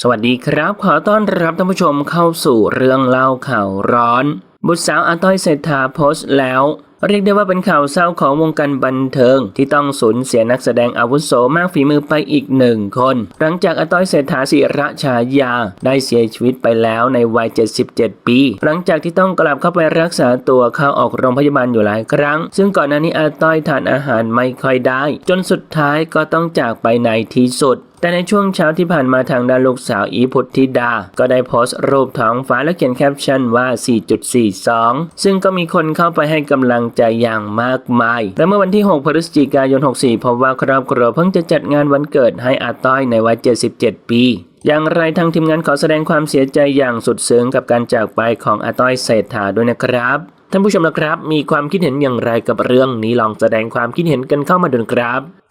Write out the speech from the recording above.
สวัสดีครับ ขอต้อนรับท่านผู้ชมเข้าสู่เรื่องเล่าข่าวร้อน บุตรสาวอาต้อยเศรษฐาโพสต์แล้ว เรียกได้ว่าเป็นข่าวเศร้าของวงการบันเทิง ที่ต้องสูญเสียนักแสดงอาวุโสมากฝีมือไปอีกหนึ่งคน หลังจากอาต้อยเศรษฐาศิระชายา ได้เสียชีวิตไปแล้วในวัย 77 ปี หลังจากที่ต้องกลับเข้าไปรักษาตัวเข้าออกโรงพยาบาลอยู่หลายครั้ง ซึ่งก่อนหน้านี้อาต้อยทานอาหารไม่ค่อยได้ จนสุดท้ายก็ต้องจากไปในที่สุด แต่ในช่วงเช้าที่ผ่านมาทางด้านลูกสาวอีพุทธิดา ก็ได้โพสต์รูปท้องฟ้าและเขียนแคปชั่นว่า 4.42 ซึ่งก็มีคนเข้าไปให้กำลังใจอย่างมากมาย และเมื่อวันที่ 6 พฤศจิกายน 64 พบว่าครอบครัวเพิ่งจะจัดงานวันเกิดให้อาต้อยในวัย 77 ปีอย่างไรทางทีมงานขอแสดงความเสียใจอย่างสุดซึ้งกับการจากไปของอาต้อยเศรษฐาด้วยนะครับ ท่านผู้ชมนะครับ มีความคิดเห็นอย่างไรกับเรื่องนี้ลองแสดงความคิดเห็นกันเข้ามาดูครับ